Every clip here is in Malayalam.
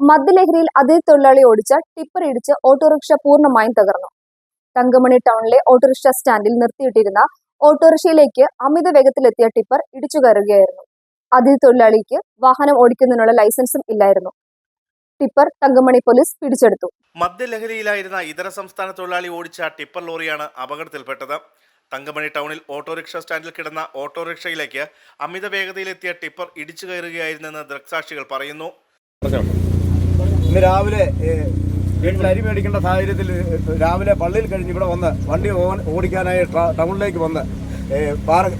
മദ്യലഹരിയിൽ അതിഥി തൊഴിലാളി ഓടിച്ച ടിപ്പർ ഇടിച്ച് ഓട്ടോറിക്ഷ പൂർണമായും തകർന്നു. തങ്കമണി ടൗണിലെ ഓട്ടോറിക്ഷ സ്റ്റാൻഡിൽ നിർത്തിയിട്ടിരുന്ന ഓട്ടോറിക്ഷയിലേക്ക് അമിത വേഗത്തിലെത്തിയ ടിപ്പർ ഇടിച്ചു കയറുകയായിരുന്നു. അതിഥി തൊഴിലാളിക്ക് വാഹനം ഓടിക്കുന്നതിനുള്ള ലൈസൻസും ഇല്ലായിരുന്നു. ടിപ്പർ തങ്കമണി പോലീസ് പിടിച്ചെടുത്തു. മദ്യലഹരിയിലായിരുന്ന ഇതര സംസ്ഥാന തൊഴിലാളി ഓടിച്ച ടിപ്പർ ലോറിയാണ് അപകടത്തിൽപ്പെട്ടത്. തങ്കമണി ടൗണിൽ ഓട്ടോറിക്ഷ സ്റ്റാൻഡിൽ കിടന്ന ഓട്ടോറിക്ഷയിലേക്ക് അമിത വേഗതയിലെത്തിയ ടിപ്പർ ഇടിച്ചു കയറുകയായിരുന്നെന്ന് ദൃക്സാക്ഷികൾ പറയുന്നു. ഇന്ന് രാവിലെ വീട്ടിൽ അരി മേടിക്കേണ്ട സാഹചര്യത്തിൽ രാവിലെ പള്ളിയിൽ കഴിഞ്ഞ് ഇവിടെ വന്ന് വണ്ടി ഓടിക്കാനായി ടൗണിലേക്ക് വന്ന്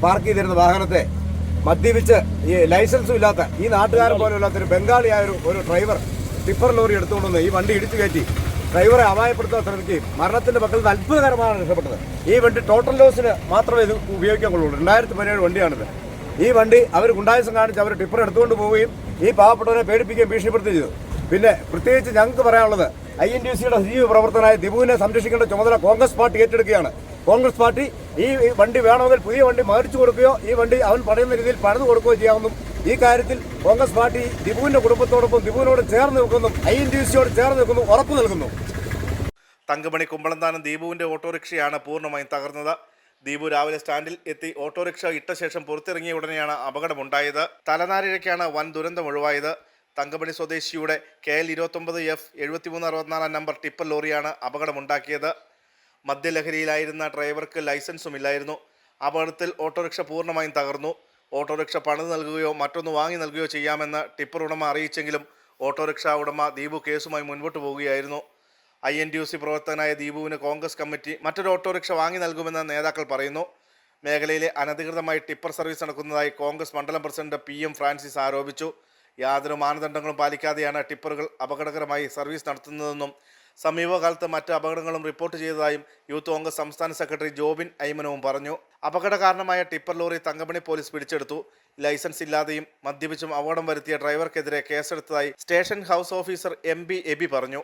പാർക്ക് ചെയ്തിരുന്ന വാഹനത്തെ മദ്യപിച്ച് ഈ ലൈസൻസും ഇല്ലാത്ത ഈ നാട്ടുകാരൻ പോലും ഇല്ലാത്തൊരു ബംഗാളിയായ ഒരു ഒരു ഡ്രൈവർ ടിപ്പർ ലോറി എടുത്തുകൊണ്ടുവന്ന് ഈ വണ്ടി ഇടിച്ചു കയറ്റി. ഡ്രൈവറെ അപായപ്പെടുത്താൻ ശ്രമിക്കുകയും മരണത്തിന്റെ പക്കൽ നിന്ന് അത്ഭുതകരമാണ് രക്ഷപ്പെട്ടത്. ഈ വണ്ടി ടോട്ടൽ ലോസിന് മാത്രമേ ഇത് ഉപയോഗിക്കാൻ കൊള്ളുള്ളൂ. രണ്ടായിരത്തി പതിനേഴ് വണ്ടിയാണിത്. ഈ വണ്ടി അവർ ഗുണ്ടായസം കാണിച്ച് അവർ ടിപ്പർ എടുത്തുകൊണ്ട് പോവുകയും ഈ പാവപ്പെട്ടവരെ പേടിപ്പിക്കുകയും ഭീഷണിപ്പെടുത്തുകയും ചെയ്തു. പിന്നെ പ്രത്യേകിച്ച് ഞങ്ങൾക്ക് പറയാനുള്ളത് ഐ എൻ ഡി സിയുടെ സജീവ പ്രവർത്തനമായ ദിബുവിനെ സംരക്ഷിക്കേണ്ട ചുമതല കോൺഗ്രസ് പാർട്ടി ഏറ്റെടുക്കുകയാണ്. കോൺഗ്രസ് പാർട്ടി ഈ വണ്ടി വേണമെങ്കിൽ പുതിയ വണ്ടി മേടിച്ചു കൊടുക്കുകയോ ഈ വണ്ടി അവൻ പറയുന്ന രീതിയിൽ പണിത് കൊടുക്കുകയോ ചെയ്യാമെന്നും ഈ കാര്യത്തിൽ കോൺഗ്രസ് പാർട്ടി ദിബുവിന്റെ കുടുംബത്തോടൊപ്പം ദിബുവിനോട് ചേർന്ന് നിൽക്കുന്നു ഐ എൻ ഡി സിയോട് ചേർന്ന് നിൽക്കുന്നു ഉറപ്പ് നൽകുന്നു. തങ്കമണി കുമ്പളന്താനം ദീപുവിന്റെ ഓട്ടോറിക്ഷയാണ് പൂർണമായും തകർന്നത്. ദീപു രാവിലെ സ്റ്റാൻഡിൽ എത്തി ഓട്ടോറിക്ഷ ഇട്ട ശേഷം പുറത്തിറങ്ങിയ ഉടനെയാണ് അപകടമുണ്ടായത്. തലനാരിഴയ്ക്കാണ് വൻ ദുരന്തം ഒഴിവായത്. തങ്കമണി സ്വദേശിയുടെ കെ എൽ ഇരുപത്തൊമ്പത് എഫ് എഴുപത്തിമൂന്ന് അറുപത്തിനാലാം നമ്പർ ടിപ്പർ ലോറിയാണ് അപകടമുണ്ടാക്കിയത്. മദ്യലഹരിയിലായിരുന്ന ഡ്രൈവർക്ക് ലൈസൻസും ഇല്ലായിരുന്നു. അപകടത്തിൽ ഓട്ടോറിക്ഷ പൂർണമായും തകർന്നു. ഓട്ടോറിക്ഷ പണിത് നൽകുകയോ മറ്റൊന്ന് വാങ്ങി നൽകുകയോ ചെയ്യാമെന്ന് ടിപ്പർ ഉടമ അറിയിച്ചെങ്കിലും ഓട്ടോറിക്ഷ ഉടമ ദീപു കേസുമായി മുൻപോട്ട് പോവുകയായിരുന്നു. I N D U C പ്രവർത്തകനായ ദീപുവിന് കോൺഗ്രസ് കമ്മിറ്റി മറ്റൊരു ഓട്ടോറിക്ഷ വാങ്ങി നൽകുമെന്ന് നേതാക്കൾ പറയുന്നു. മേഖലയിലെ അനധികൃതമായി ടിപ്പർ സർവീസ് നടക്കുന്നതായി കോൺഗ്രസ് മണ്ഡലം പ്രസിഡന്റ് പി എം ഫ്രാൻസിസ് ആരോപിച്ചു. യാതൊരു മാനദണ്ഡങ്ങളും പാലിക്കാതെയാണ് ടിപ്പറുകൾ അപകടകരമായി സർവീസ് നടത്തുന്നതെന്നും സമീപകാലത്ത് മറ്റ് അപകടങ്ങളും റിപ്പോർട്ട് ചെയ്തതായും യൂത്ത് കോൺഗ്രസ് സംസ്ഥാന സെക്രട്ടറി ജോബിൻ ഐമനവും പറഞ്ഞു. അപകട കാരണമായ ടിപ്പർ ലോറി തങ്കമണി പോലീസ് പിടിച്ചെടുത്തു. ലൈസൻസ് ഇല്ലാതെയും മദ്യപിച്ചും അപകടം വരുത്തിയ ഡ്രൈവർക്കെതിരെ കേസെടുത്തതായി station house officer M B Aby പറഞ്ഞു.